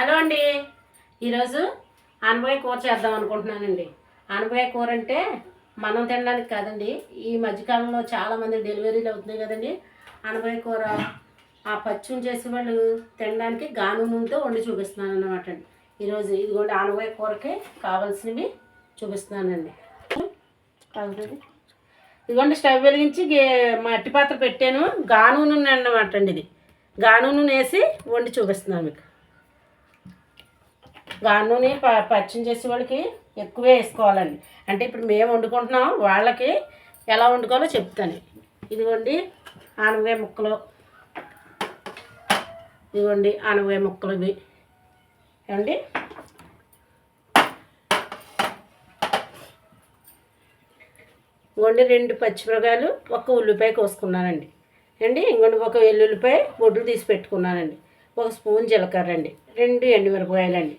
Hello అండి. ఈరోజు ఆనపకాయ కూర చేద్దాం అనుకుంటున్నానండి. ఆనపకాయ కూర అంటే మనం తినడానికి కాదండి. ఈ మధ్యకాలంలో చాలామంది డెలివరీలు అవుతున్నాయి కదండి. ఆనపకాయ కూర ఆ పచ్చుని చేసే వాళ్ళు తినడానికి గాను నూనెతో వండి చూపిస్తున్నాను అనమాట అండి. ఈరోజు ఇదిగోండి ఆనపకాయ కూరకి కావాల్సినవి చూపిస్తున్నానండి. ఇదిగోండి స్టవ్ వెలిగించి గే- మట్టి పాత్ర పెట్టాను. గాను నూనె అన్నమాట అండి ఇది. గాను నూనె వేసి వండి చూపిస్తున్నాను మీకు. గాను నూనె ప పచ్చని చేసే వాళ్ళకి ఎక్కువే వేసుకోవాలండి. అంటే ఇప్పుడు మేము వండుకుంటున్నాం వాళ్ళకి ఎలా వండుకోవాలో చెప్తాను. ఇదిగోండి ఆనపకాయ ముక్కలు. ఇదిగోండి ఆనపకాయ ముక్కలు ఇవి. ఏమండి? ఇవ్వండి రెండు పచ్చిమిరకాయలు ఒక ఉల్లిపాయ కోసుకున్నానండి. అండి ఇంకొండి ఒక వెల్లుల్లిపాయ బొడ్లు తీసి పెట్టుకున్నానండి. ఒక స్పూన్ జీలకర్ర అండి. రెండు ఎండుమిరపకాయలండి.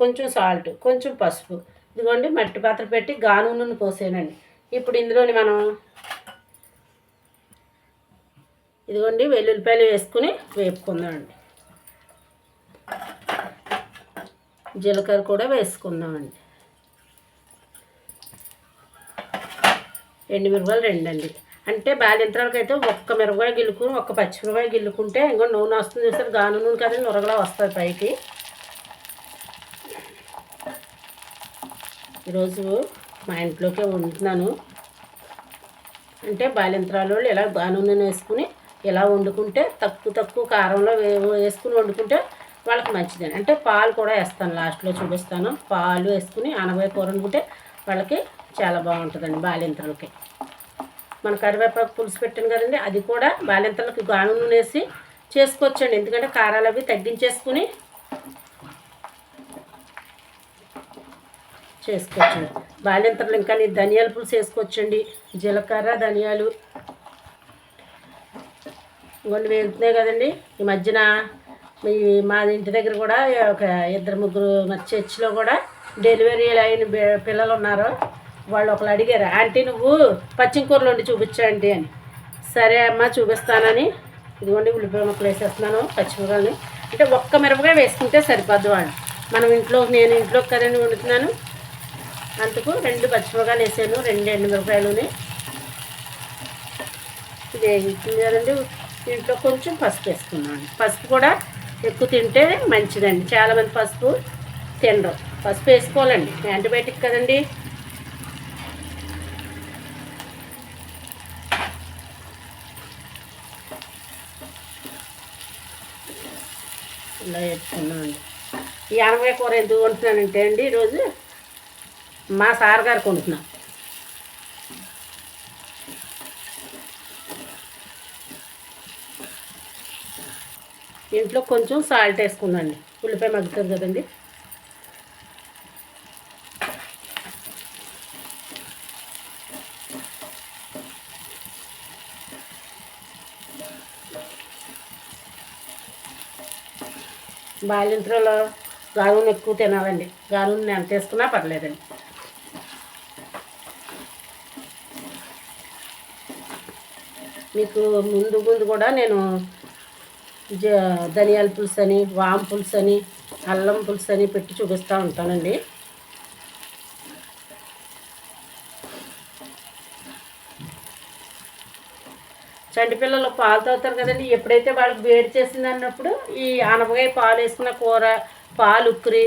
కొంచెం సాల్ట్ కొంచెం పసుపు. ఇదిగోండి మట్టి పాత్ర పెట్టి గాను నూనె పోసానండి ఇప్పుడు ఇందులోని మనం ఇదిగోండి వెల్లుల్లిపాయలు వేసుకుని వేపుకుందామండి. జీలకర్ర కూడా వేసుకుందామండి. ఎండు మిరపకాయలు రెండండి. అంటే బాలింతరాలకు అయితే ఒక్క మిరపకాయ గిల్లుకుని ఒక్క పచ్చిమిరపకాయ గిల్లుకుంటే ఇంకో నూనె వస్తుంది చూస్తారు గాను నూనె కదండి ఉరగలా వస్తుంది పైకి. ఈరోజు మా ఇంట్లోకే వండుతున్నాను. అంటే బాలింతరాలు ఇలా గాను నూనె వేసుకుని ఇలా వండుకుంటే తక్కువ తక్కువ కారంలో వేసుకుని వండుకుంటే వాళ్ళకి మంచిదండి అంటే పాలు కూడా వేస్తాను లాస్ట్లో చూపిస్తాను. పాలు వేసుకుని అనబై కూర వండుకుంటే వాళ్ళకి చాలా బాగుంటుందండి బాలింతలకి మన కరివేపాకు పులుసు పెట్టాను కదండి అది కూడా బాలింతలకు గాను నూనె వేసి చేసుకోవచ్చండి. ఎందుకంటే కారాలు అవి తగ్గించేసుకుని చేసుకోవచ్చండి. బాలింతలు ఇంకా నీ ధనియాల పులుసు వేసుకోవచ్చండి. జీలకర్ర ధనియాలు. ఇవన్నీ వేగుతున్నాయి కదండి. ఈ మధ్యన మీ మా ఇంటి దగ్గర కూడా ఒక ఇద్దరు ముగ్గురు మా చర్చిలో కూడా డెలివరీ అయిన పిల్లలు ఉన్నారు. వాళ్ళు ఒకరు అడిగారు ఆంటీ నువ్వు పచ్చికూరలు ఉండి చూపించండి అని. సరే అమ్మ చూపిస్తానని. ఇదిగోండి ఉల్లిపాయ ముక్కలు వేసేస్తున్నాను పచ్చిమిరపకాయలని. అంటే ఒక్క మిరపకాయ వేసుకుంటే సరిపోద్ది వాళ్ళు. మనం ఇంట్లో నేను ఇంట్లో కదండి వండుతున్నాను. అందుకు రెండు పచ్చిమిరపకాయలు వేసాను రెండు ఎండు మిరపకాయలుని ఇది వేగుతుంది కదండి దీంట్లో కొంచెం పసుపు వేసుకున్నాను. పసుపు కూడా ఎక్కువ తింటే మంచిదండి. చాలామంది పసుపు తినరు. పసుపు వేసుకోవాలండి. యాంటీబయాటిక్ కదండి. ఇలా వేసుకున్నామండి ఈ అనపకాయ కూర ఎందుకు వండుతున్నానంటే అండి ఈరోజు మా సార్ గారికి వండుతున్నాను ఇంట్లో కొంచెం సాల్ట్ వేసుకున్నాండి. ఉల్లిపాయ మగ్గుతుంది కదండి. బాలింత్రలో గారును ఎక్కువ తినాలండి. గారును ఎంత వేసుకున్నా పర్లేదండి. మీకు ముందు ముందు కూడా నేను జ ధనియాల పులుసు అని వామ్ పులుసు అని అల్లం పులుసు అని పెట్టి చూపిస్తూ ఉంటానండి. చంటి పిల్లలు పాలు తాగుతారు కదండి. ఎప్పుడైతే వాళ్ళకి వేడి చేసింది అన్నప్పుడు ఈ అనపకాయ పాలు వేసుకున్న కూర పాలు ఉక్కురి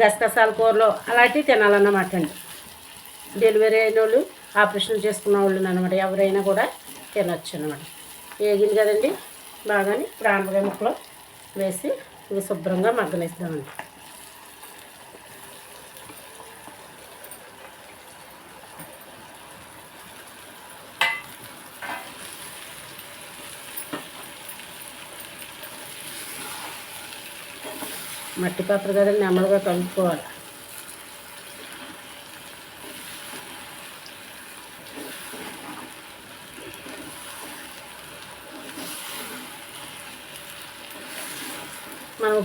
గసగసాల కూరలు అలాంటివి తినాలన్నమాట అండి. డెలివరీ అయిన వాళ్ళు ఆపరేషన్ చేసుకున్న వాళ్ళు అనమాట ఎవరైనా కూడా. తినొచ్చు అనమాట వేగింది కదండి? బాగానే ఇప్పుడు ఆనపకాయ ముక్కలు వేసి ఇవి శుభ్రంగా మగ్గనిస్తామండి మట్టి పాత్ర కదండి నెమ్మదిగా కలుపుకోవాలి.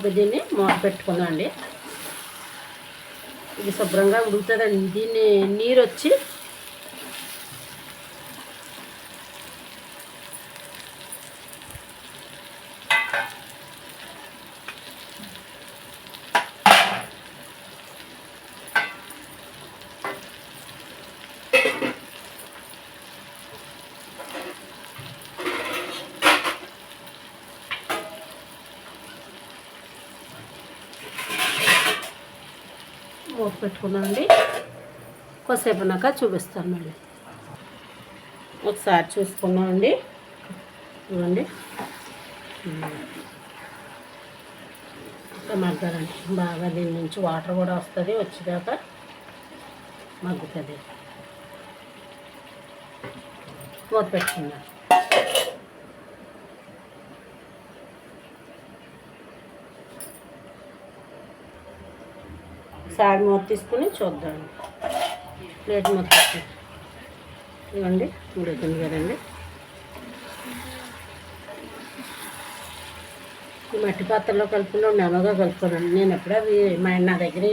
ఇప్పుడు దీన్ని మూత పెట్టుకుందాం అండి ఇది శుభ్రంగా ఉడుకుతుందండి. దీన్ని నీరు వచ్చి మూత పెట్టుకున్నామండి కొద్దిసేపు నాక చూపిస్తాను మళ్ళీ. ఒకసారి చూసుకున్నామండి ఇవ్వండి. మగ్గాలండి. బాగా దీని నుంచి వాటర్ కూడా వస్తుంది వచ్చేదాకా మగ్గుతుంది. మూత పెట్టుకున్నాను ఒకసారి మూత తీసుకుని చూద్దాం. ప్లేట్ మూత తీసుకుని ఇవ్వండి ఉడుకుతుంది కదండి ఈ మట్టి పాత్రలో కలుపుకుని నెలగా కలుపుకోనండి. నేను ఎప్పుడూ అవి మా నా దగ్గర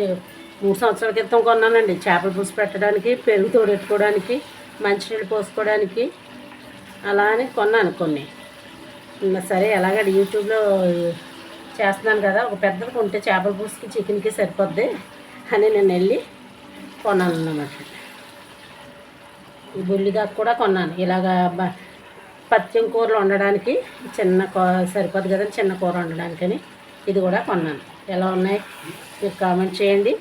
మూడు సంవత్సరాల క్రితం కొన్నానండి. చేపల పులుసు పెట్టడానికి పెరుగు తోడెట్టుకోవడానికి మంచినీళ్ళు పోసుకోవడానికి అలా అని కొన్నాను కొన్ని. సరే ఎలాగండి యూట్యూబ్లో చేస్తున్నాను కదా ఒక పెద్దది కొంటే చేపల పులుసుకి చికెన్కి సరిపోద్ది. అని నేను వెళ్ళి కొన్నాను అన్నమాట ఈ కూడా కొన్నాను. ఇలాగా పత్యం పచ్చం కూరలు వండడానికి చిన్న కూ సరిపోదు కదా చిన్న కూర వండడానికని. ఇది కూడా కొన్నాను. ఎలా ఉన్నాయి? మీరు కామెంట్ చేయండి.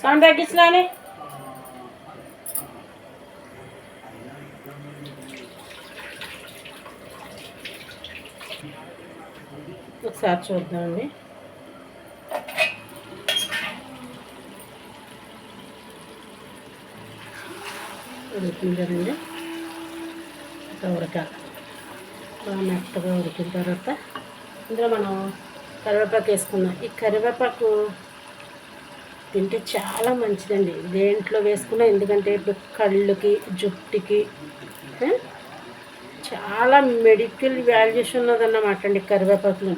సౌండ్ తగ్గించినానే ఒకసారి చూద్దామండి ఉడికిందండి కదండి ఉడకాలి బాగా మెత్తగా ఉడికిన తర్వాత ఇందులో మనం కరివేపాకు వేసుకుందాం ఈ కరివేపాకు తింటే చాలా మంచిదండి. దేంట్లో వేసుకున్నా ఎందుకంటే ఇప్పుడు కళ్ళుకి జుట్టుకి చాలా మెడికల్ వాల్యూస్ ఉన్నదన్నమాట అండి కరివేపాకులు.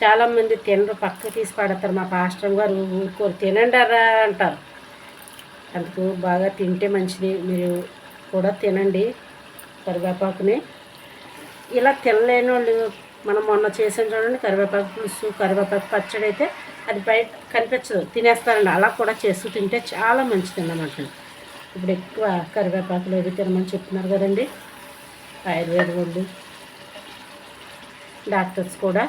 చాలామంది తినరు పక్క తీసి పడతారు. మా పాస్టర్ గారు ఊరుకోరు. తినండారా అంటారు. అందుకు బాగా తింటే మంచిది. మీరు కూడా తినండి కరివేపాకుని. ఇలా తినలేని వాళ్ళు మనం మొన్న చేసాం చూడండి కరివేపాకు పులుసు కరివేపాకు పచ్చడి అయితే అది బయట కనిపించదు. తినేస్తారండి అలా కూడా చేస్తూ తింటే చాలా మంచిది అన్నమాట ఇప్పుడు ఎక్కువ కరివేపాకులు ఏవి తినమని చెప్తున్నారు కదండి. ఆయుర్వేద వాళ్ళు డాక్టర్స్ కూడా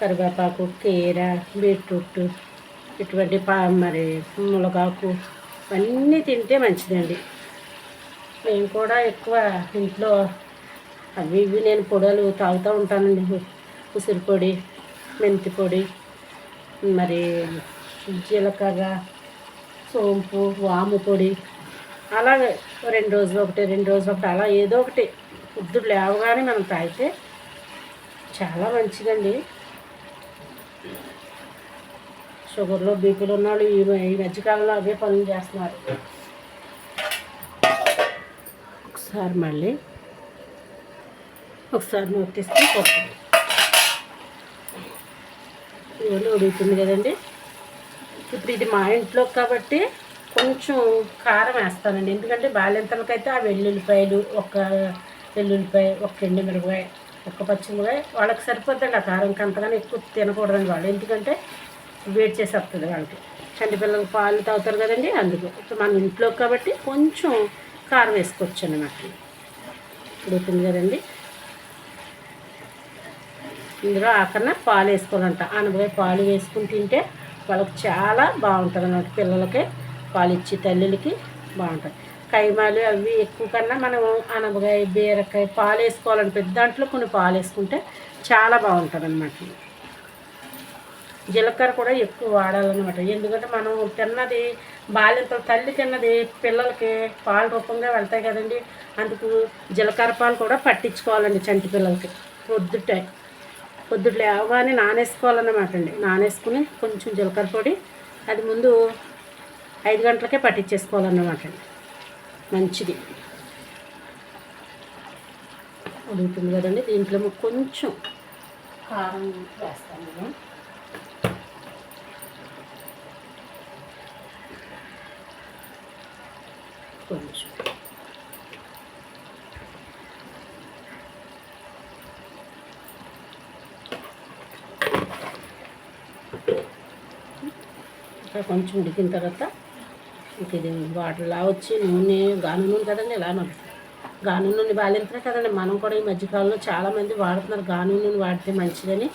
కరివేపాకు కీర బీట్రూట్ ఇటువంటి పా మరి మునగాకు ఇవన్నీ తింటే మంచిదండి. మేము కూడా ఎక్కువ ఇంట్లో అవి ఇవి నేను పొడలు తాగుతూ ఉంటానండి. ఉసిరి పొడి మెంతి పొడి మరి జీలకర్ర సోంపు వాము పొడి. అలాగే రెండు రోజులు ఒకటి రెండు రోజులు ఒకటి అలా ఏదో ఒకటి పొద్దుడు లేవగానే మనం తాగితే చాలా మంచిదండి. షుగర్లో బీపీలు ఉన్నవాళ్ళు ఈ ఈ మధ్యకాలంలో అవే పనులు చేస్తున్నారు. ఒకసారి మళ్ళీ ఒకసారి నోటిస్తే తీసుకుని పోతుంది. ఇవన్నీ ఉడుకుతుంది కదండి. ఇప్పుడు ఇది మా ఇంట్లో కాబట్టి కొంచెం కారం వేస్తానండి. ఎందుకంటే బాలింతలకైతే ఆ వెల్లుల్లిపాయలు ఒక వెల్లుల్లిపాయ ఒక ఎండు మిరపకాయ ఒక పచ్చిమిరపకాయ వాళ్ళకి సరిపోద్దండి. ఆ కారం అంతగానే ఎక్కువ తినకూడదండి వాళ్ళు. ఎందుకంటే వేడి చేసి వస్తుంది వాళ్ళకి. చంటి పిల్లలు పాలు తాగుతారు కదండి అందుకు. ఇప్పుడు మన ఇంట్లో కాబట్టి కొంచెం కారం వేసుకోవచ్చు అన్నమాట ఇప్పుడు కదండి. ఇందులో ఆకన్నా పాలు వేసుకోవాలంట అనపకాయ పాలు వేసుకుని తింటే వాళ్ళకి చాలా బాగుంటుంది అన్నమాట. పిల్లలకి పాలు ఇచ్చి తల్లులకి బాగుంటుంది. కైమాలు అవి ఎక్కువ కన్నా మనం అనబకాయ బీరకాయ పాలు వేసుకోవాలని పెద్ద దాంట్లో కొన్ని పాలు వేసుకుంటే చాలా బాగుంటుంది అన్నమాట జీలకర్ర కూడా ఎక్కువ వాడాలన్నమాట. ఎందుకంటే మనం తిన్నది బాలింత తల్లి తిన్నది పిల్లలకి పాల రూపంగా వెళ్తాయి కదండి. అందుకు జీలకర్ర పాలు కూడా పట్టించుకోవాలండి చంటి పిల్లలకి. పొద్దుటే. పొద్దుట లేవగానే నానేసుకోవాలన్నమాట అండి. నానేసుకుని కొంచెం జీలకర్ర పొడి అది ముందు ఐదు గంటలకే పట్టించేసుకోవాలన్నమాట అండి. మంచిది. ఉడుకుతుంది కదండి దీంట్లో కొంచెం కారం వేస్తాను నేను కొంచెం కొంచెం ఉడికిన తర్వాత ఇంక ఇది వాటర్లా వచ్చి నూనె గాను నూనె కదండి ఇలా గాను నూనె బాలింతనే కదండి. మనం కూడా ఈ మధ్యకాలంలో చాలామంది వాడుతున్నారు గాను నూనె వాడితే మంచిదని.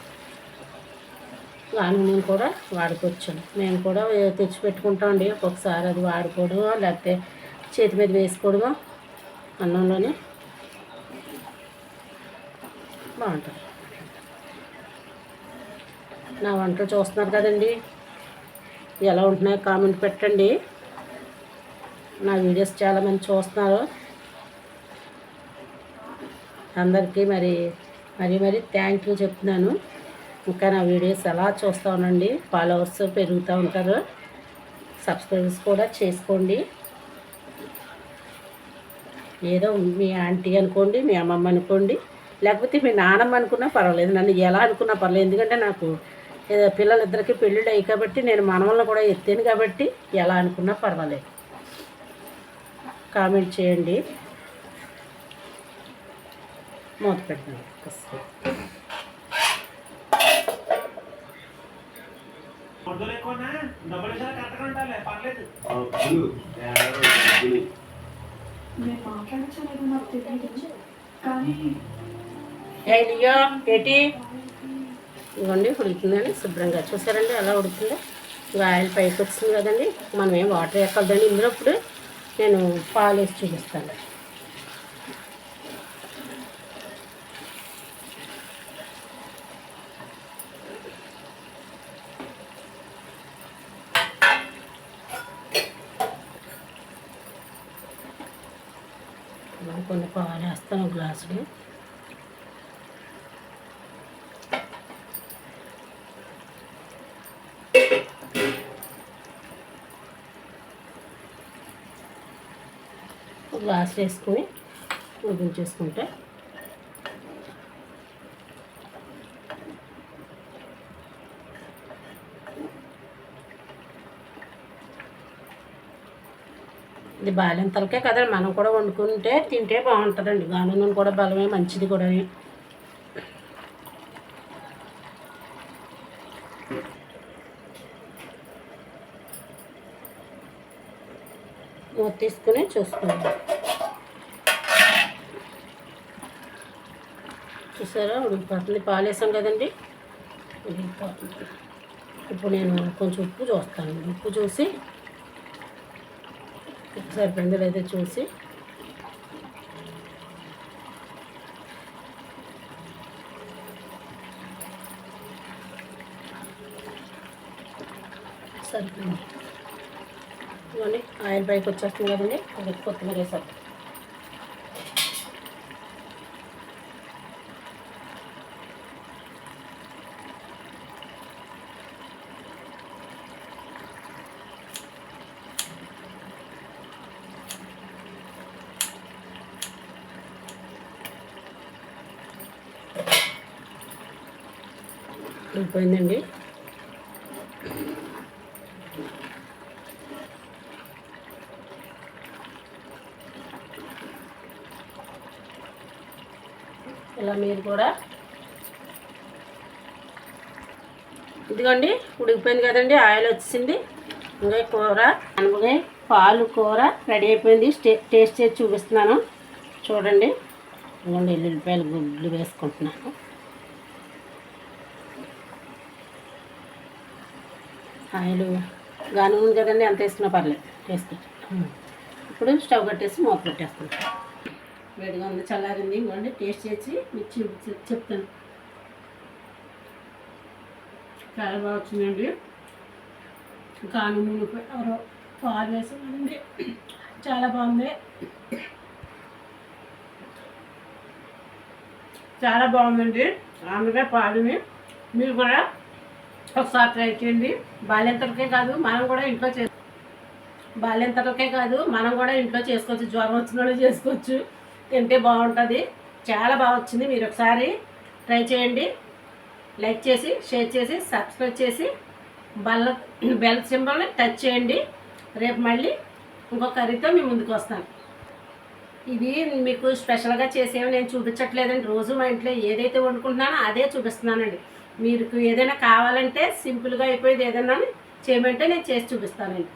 గాను నూనె కూడా వాడుకోవచ్చు మేము కూడా తెచ్చి పెట్టుకుంటామండి ఒక్కొక్కసారి అది వాడుకోవడమో లేకపోతే చేతి మీద వేసుకోవడమో అన్నంలోనే బాగుంటుంది. నా వంటలు చూస్తున్నారు కదండి. ఎలా ఉంటున్నాయో కామెంట్ పెట్టండి. నా వీడియోస్ చాలామంది చూస్తున్నారు. అందరికీ మరి మరి మరి థ్యాంక్ యూ చెప్తున్నాను. ఇంకా నా వీడియోస్ ఎలా చూస్తూ ఉండండి ఫాలోవర్స్ పెరుగుతూ ఉంటారు. సబ్స్క్రైబర్స్ కూడా చేసుకోండి. ఏదో మీ ఆంటీ అనుకోండి మీ అమ్మమ్మ అనుకోండి లేకపోతే మీ నానమ్మ అనుకున్నా పర్వాలేదు నన్ను ఎలా అనుకున్నా పర్లేదు ఎందుకంటే నాకు పిల్లలిద్దరికి పెళ్ళిళ్ళు అయ్యి కాబట్టి నేను మనవలను కూడా ఎత్తాను కాబట్టి ఎలా అనుకున్నా పర్వాలేదు. కామెంట్ చేయండి. మూత కానీ ఏ లియో ఏటి? ఇవ్వండి ఉడుకుతుందండి శుభ్రంగా చూసారండి ఎలా ఉడుకుతుందో ఇంకా ఆయిల్ పైకి వచ్చింది కదండి మనం ఏం వాటర్ ఎక్కదండి ఇందులో ఇప్పుడు నేను పాలు వేసి చూపిస్తాను. కొన్ని పాలు వేస్తాను గ్లాసులు ఒక గ్లాస్ ఓపెన్ చేసుకుంటే ఇది బాలింతలకే కదా మనం కూడా వండుకుంటే తింటే బాగుంటుందండి. గాను కూడా బలమే మంచిది కూడా. మూత తీసుకుని చూసుకోవాలి చూసారా? ఉడికిపోతుంది పాలేసాం కదండి. ఉడికిపోతుంది ఇప్పుడు నేను కొంచెం ఉప్పు చూస్తాను. ఉప్పు చూసి ఉప్పు సరిపోయిందో లేదో చూసి సరిపోయింది. ఇవన్నీ ఆయిల్ పైకి వచ్చేస్తుంది కదండి. కొద్దిగా కొత్తిమీర వేసాను పోయిందండి ఇలా మీరు కూడా. ఇదిగోండి ఉడికిపోయింది కదండి ఆయిల్ వచ్చింది ఇంకా కూర అనగా పాలు కూర రెడీ అయిపోయింది. స్టే టేస్ట్ చేసి చూపిస్తున్నాను. చూడండి. ఇదిగోండి ఎల్లుల్లిపాయలు గుడ్లు వేసుకుంటున్నాను. ఆయిల్ గాను ఉంది కదండి అంత వేసుకున్నా పర్లేదు. వేసుకుంటాను ఇప్పుడు స్టవ్ కట్టేసి మూత పెట్టేస్తాను. వేడిగా ఉంది చల్లారింది ఇవ్వండి. టేస్ట్ చేసి మీకు చూపించి చెప్తాను. చాలా బాగా వచ్చిందండి. పై- ఎవరో పాలు వేసానండి చాలా బాగుంది. చాలా బాగుందండి. ఆమెగా పాలుని మీరు కూడా ఒకసారి ట్రై చేయండి బాల్యంతలకే కాదు మనం కూడా ఇంట్లో చే బాల్యంతలకే కాదు మనం కూడా ఇంట్లో చేసుకోవచ్చు. జ్వరం వచ్చిన చేసుకోవచ్చు. తింటే బాగుంటుంది. చాలా బాగా వచ్చింది. మీరు ఒకసారి ట్రై చేయండి. లైక్ చేసి షేర్ చేసి సబ్స్క్రైబ్ చేసి బల్ల బెల్ సింబల్ని టచ్ చేయండి. రేపు మళ్ళీ ఇంకో కర్రీతో మీ ముందుకు వస్తాను. ఇది మీకు స్పెషల్గా చేసేవి నేను చూపించట్లేదండి. రోజు మా ఇంట్లో ఏదైతే వండుకుంటున్నానో అదే చూపిస్తున్నానండి. మీకు ఏదైనా కావాలంటే సింపుల్గా అయిపోయేది ఏదైనా చేయమంటే నేను చేసి చూపిస్తానండి.